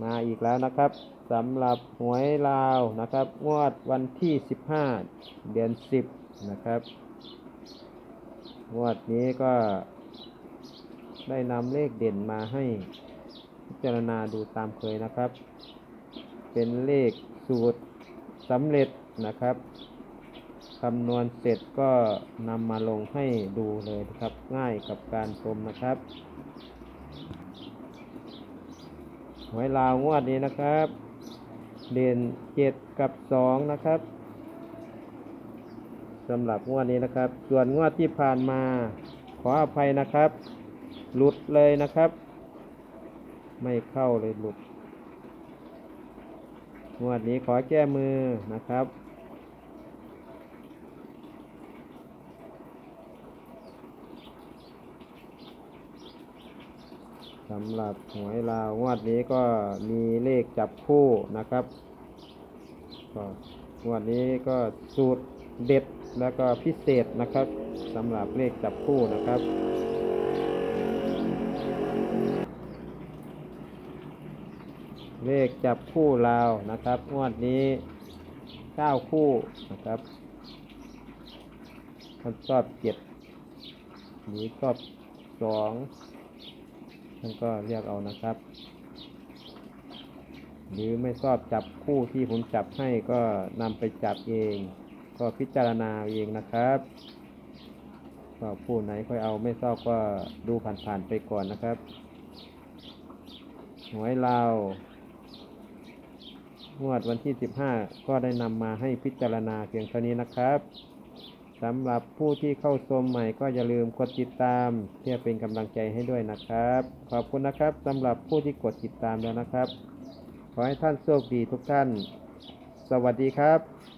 มาอีกแล้วนะครับสำหรับหวยลาวนะครับ งวดวันที่ 15 เดือน 10 นะครับ งวดนี้ก็ได้นำเลขเด่นมาให้พิจารณาดูตามเคยนะครับ เป็นเลขสูตรสำเร็จนะครับคำนวณเสร็จก็นำมาลงให้ดูเลยนะครับ ง่ายกับการชมนะครับ หวยลาวงวดนี้นะครับ เด่นเจ็ดกับสองนะครับสำหรับงวดนี้นะครับ ส่วนงวดที่ผ่านมา ขออภัยนะครับ หลุดเลยนะครับ ไม่เข้าเลยหลุดงวดนี้ขอแก้มือนะครับ สำหรับหวยลาวงวดนี้ก็มีเลขจับคู่นะครับก็งวดนี้ก็สูตรเด็ดแล้วก็พิเศษนะครับสำหรับเลขจับคู่นะครับเลขจับคู่ลาวนะครับ งวดนี้เก้าคู่นะครับคนชอบเจ็ดหรือชอบสอง ท่านก็เรียกเอานะครับ หรือไม่ชอบจับคู่ที่ผมจับให้ก็นำไปจับเอง ก็พิจารณาเองนะครับก็ผู้ไหนค่อยเอาไม่ชอบก็ดูผ่านๆไปก่อนนะครับหวยเลาวงวดวันที่ 15 ก็ได้นำมาให้พิจารณาเพียงเท่านี้นะครับ สำหรับผู้ที่เข้าชมใหม่ก็อย่าลืมกดติดตาม เพื่อเป็นกำลังใจให้ด้วยนะครับ ขอบคุณนะครับสำหรับผู้ที่กดติดตามแล้วนะครับ ขอให้ท่านโชคดีทุกท่าน สวัสดีครับ